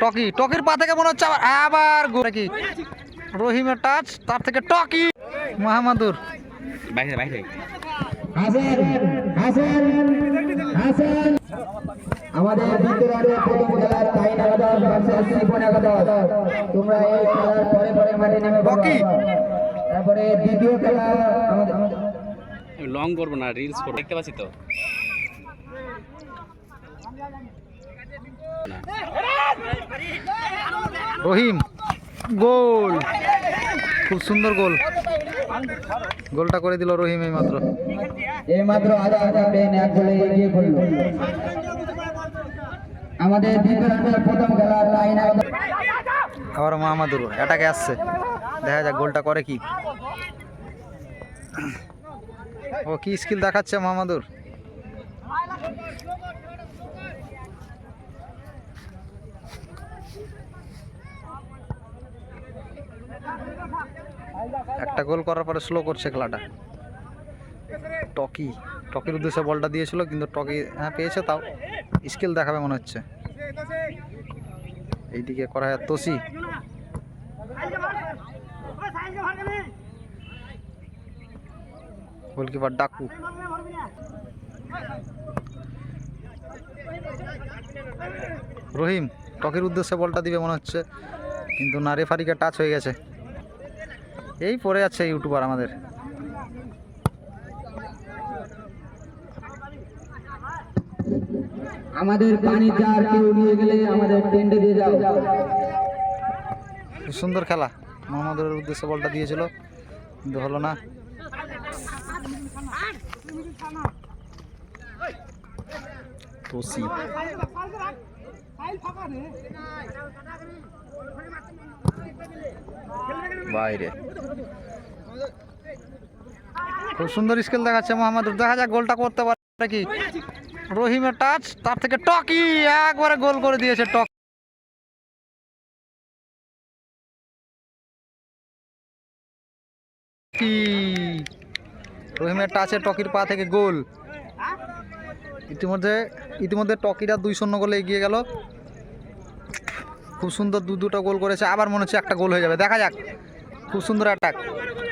Talkie টকির পা থেকে মনে হচ্ছে আবার আবার কি রহিমের টাচ তার থেকে টকি। মাহমাদুর। বাইরে বাইরে। হাসান হাসান হাসান। আমাদের দ্বিতীয় রাউন্ডের প্রথম খেলার টাইম একাদশ ভার্সেস ত্রিপন একাদশ তোমরা এই খেলার পরে পরে মাঠে নেমে পড়ো। তারপরে দ্বিতীয় খেলা আমাদের লং করব না রিলস করব। দেখতে পাচ্ছি তো? রহিম গোল। খুব সুন্দর গোল। গোলটা করে দিল রহিম এই মাত্র এই মাত্র আধা আধা পেন এক গোলে এগিয়ে পড়ল। আমাদের দ্বিতীয় প্রথম খেলা টাইম একাদশ আবার মাহমাদুর এটাকে আসছে। দেখা যাক গোলটা করে কি। ও কি স্কিল দেখাচ্ছে মাহমাদুর একটা গোল করার পরে স্লো করছে খেলাটা। টকি, টকির উদ্দেশ্যে বলটা দিয়েছিল, কিন্তু টকি হ্যাঁ পেয়েছে তাও। স্কিল দেখাবে মনে হচ্ছে। এইদিকে করা হয় তোষি গোলকিপার ডাকু। রহিম, টকির উদ্দেশ্যে বলটা দিবে মনে হচ্ছে, কিন্তু না রেফারিকে টাচ হয়ে গেছে। এই পড়ে যাচ্ছে ইউটিউবার আমাদের। আমাদের পানি জার কেউ নিয়ে গেলে আমাদের টেন্ডে দিয়ে যাও। খুব সুন্দর খেলা। মোহাম্মদের উদ্দেশ্যে বলটা দিয়েছিল কিন্তু হলো না। তোসি বাইরে। খুব সুন্দর স্কেল দেখাচ্ছে মোহাম্মদ দেখা যাক গোলটা করতে পারে কি রহিমের টাচ তার থেকে টকি একবারে গোল করে দিয়েছে টক। রহিমের টাচে টকির পা থেকে গোল। ইতিমধ্যে ইতিমধ্যে টকিরা দুই শূন্য গোলে এগিয়ে গেল। খুব সুন্দর দু দুটো গোল করেছে, আবার মনে হচ্ছে একটা গোল হয়ে যাবে। দেখা যাক। খুব সুন্দর অ্যাটাক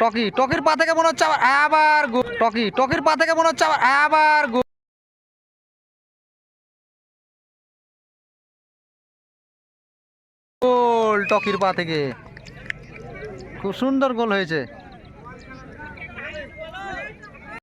টকি, টকির পা থেকে মনে হচ্ছে আবার আবার গোল। টকি, টকির পা থেকে মনে হচ্ছে আবার আবার গোল। গোল টকির পা থেকে। খুব সুন্দর গোল হয়েছে।